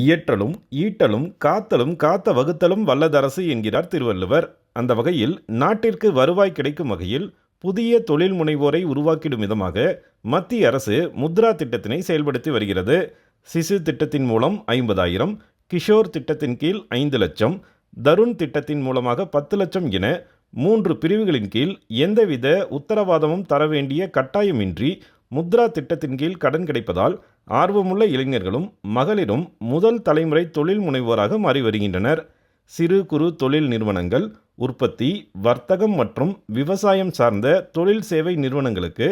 இயற்றலும் ஈட்டலும் காத்தலும் காத்த வகுத்தலும் வல்லதரசு என்கிறார் திருவள்ளுவர். அந்த வகையில் நாட்டிற்கு வருவாய் கிடைக்கும் வகையில் புதிய தொழில் முனைவோரை உருவாக்கிடும் விதமாக மத்திய அரசு முத்ரா திட்டத்தினை செயல்படுத்தி வருகிறது. சிசு திட்டத்தின் மூலம் ஐம்பதாயிரம் கிஷோர் திட்டத்தின் கீழ் ஐந்து லட்சம் தருண் திட்டத்தின் மூலமாக பத்து லட்சம் என மூன்று பிரிவுகளின் கீழ் எந்தவித உத்தரவாதமும் தர வேண்டிய கட்டாயமின்றி முத்ரா திட்டத்தின் கீழ் கடன் கிடைப்பதால் ஆர்வமுள்ள இளைஞர்களும் மகளிரும் முதல் தலைமுறை தொழில் முனைவோராக மாறி வருகின்றனர். சிறு குறு தொழில் நிறுவனங்கள் உற்பத்தி வர்த்தகம் மற்றும் விவசாயம் சார்ந்த தொழில் சேவை நிறுவனங்களுக்கு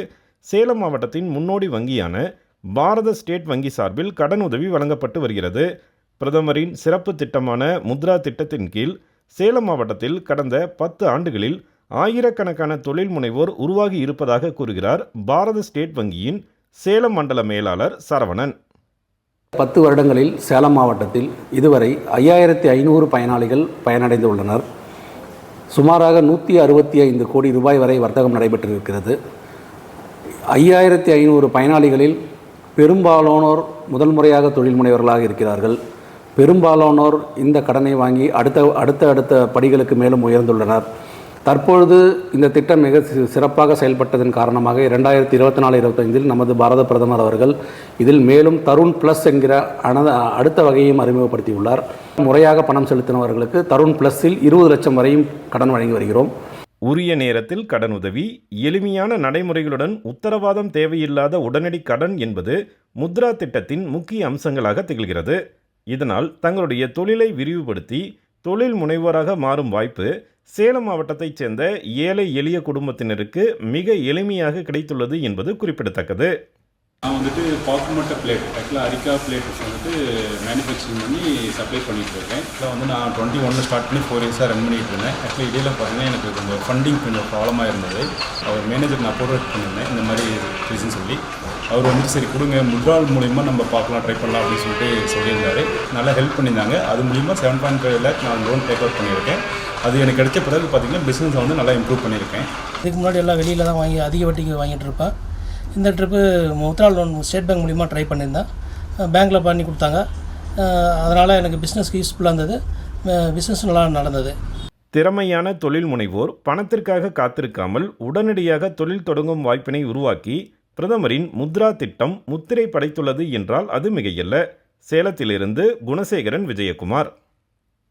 சேலம் மாவட்டத்தின் முன்னோடி வங்கியான பாரத ஸ்டேட் வங்கி சார்பில் கடன் உதவி வழங்கப்பட்டு வருகிறது. பிரதமரின் சிறப்பு திட்டமான முத்ரா திட்டத்தின் கீழ் சேலம் மாவட்டத்தில் கடந்த பத்து ஆண்டுகளில் ஆயிரக்கணக்கான தொழில் முனைவோர் உருவாகி இருப்பதாக கூறுகிறார் பாரத ஸ்டேட் வங்கியின் சேலம் மண்டல மேலாளர் சரவணன். பத்து வருடங்களில் சேலம் மாவட்டத்தில் இதுவரை ஐயாயிரத்தி ஐநூறு பயனாளிகள் பயனடைந்துள்ளனர் சுமாராக நூற்றி அறுபத்தி ஐந்து கோடி ரூபாய் வரை வர்த்தகம் நடைபெற்றிருக்கிறது. ஐயாயிரத்தி ஐநூறு பயனாளிகளில் பெரும்பாலானோர் முதல் முறையாக தொழில் முனைவர்களாக இருக்கிறார்கள். பெரும்பாலானோர் இந்த கடனை வாங்கி அடுத்த அடுத்த அடுத்த படிகளுக்கு மேலும் உயர்ந்துள்ளனர். தற்பொழுது இந்த திட்டம் மிக சிறப்பாக செயல்பட்டதன் காரணமாக இரண்டாயிரத்தி இருபத்தி நாலு இருபத்தைந்தில் நமது பாரத பிரதமர் அவர்கள் இதில் மேலும் தருண் ப்ளஸ் என்கிற அனத அடுத்த வகையையும் அறிமுகப்படுத்தியுள்ளார். முறையாக பணம் செலுத்தினவர்களுக்கு தருண் ப்ளஸில் இருபது லட்சம் வரையும் கடன் வழங்கி வருகிறோம். உரிய நேரத்தில் கடன் உதவி எளிமையான நடைமுறைகளுடன் உத்தரவாதம் தேவையில்லாத உடனடி கடன் என்பது முத்ரா திட்டத்தின் முக்கிய அம்சங்களாக திகழ்கிறது. இதனால் தங்களுடைய தொழிலை விரிவுபடுத்தி தொழில் முனைவோராக மாறும் வாய்ப்பு சேலம் மாவட்டத்தைச் சேர்ந்த ஏழை எளிய குடும்பத்தினருக்கு மிக எளிமையாக கிடைத்துள்ளது என்பது குறிப்பிடத்தக்கது. நான் வந்துட்டு பாக்குமட்ட பிளேட் ஆக்சுவலாக அரிக்கா பிளேட்ஸ் வந்துட்டு மேனுஃபேக்சரிங் பண்ணி சப்ளை பண்ணிட்டு இருக்கேன். இதில் வந்து நான் டுவெண்ட்டி ஒன்ல ஸ்டார்ட் பண்ணி ஃபோர் இயர்ஸாக ரன் பண்ணிட்டு இருந்தேன். ஆக்சுவலி இடையில பார்த்தீங்கன்னா எனக்கு கொஞ்சம் ஃபண்டிங் கொஞ்சம் ப்ராப்ளமாக இருந்தது. அவர் மேனேஜர் நான் போர்வேட் பண்ணியிருந்தேன் இந்த மாதிரி ரீசன் சொல்லி. அவர் வந்து சரி கொடுங்க முத்ரால் மூலிமா நம்ம பார்க்கலாம் ட்ரை பண்ணலாம் அப்படின்னு சொல்லிட்டு சொல்லியிருந்தாரு. நல்லா ஹெல்ப் பண்ணியிருந்தாங்க. அது மூலிமா செவன் பாயிண்ட் ஃபைவ் லேக் நான் லோன் டேக் அவுட் பண்ணியிருக்கேன். அது எனக்கு கிடைச்ச பிறகு பார்த்தீங்கன்னா பிஸ்னஸ் வந்து நல்லா இம்ப்ரூவ் பண்ணியிருக்கேன். இதுக்கு முன்னாடி எல்லாம் வெளியில் தான் வாங்கி அதிக வட்டிக்கு வாங்கிட்டு இருப்பேன். இந்த trip Mudra loan State Bank மூலிமா ட்ரை பண்ணியிருந்தேன். பேங்க்கில் பண்ணி கொடுத்தாங்க. அதனால் எனக்கு பிஸ்னஸ்க்கு யூஸ்ஃபுல்லாக இருந்தது. பிஸ்னஸ் நல்லா நடந்தது. திறமையான தொழில் முனைவோர் பணத்திற்காக காத்திருக்காமல் உடனடியாக தொழில் தொடங்கும் வாய்ப்பினை உருவாக்கி பிரதமரின் முத்ரா திட்டம் முத்திரை படைத்துள்ளது என்றால் அது மிகையல்ல. சேலத்திலிருந்து குணசேகரன் விஜயகுமார்.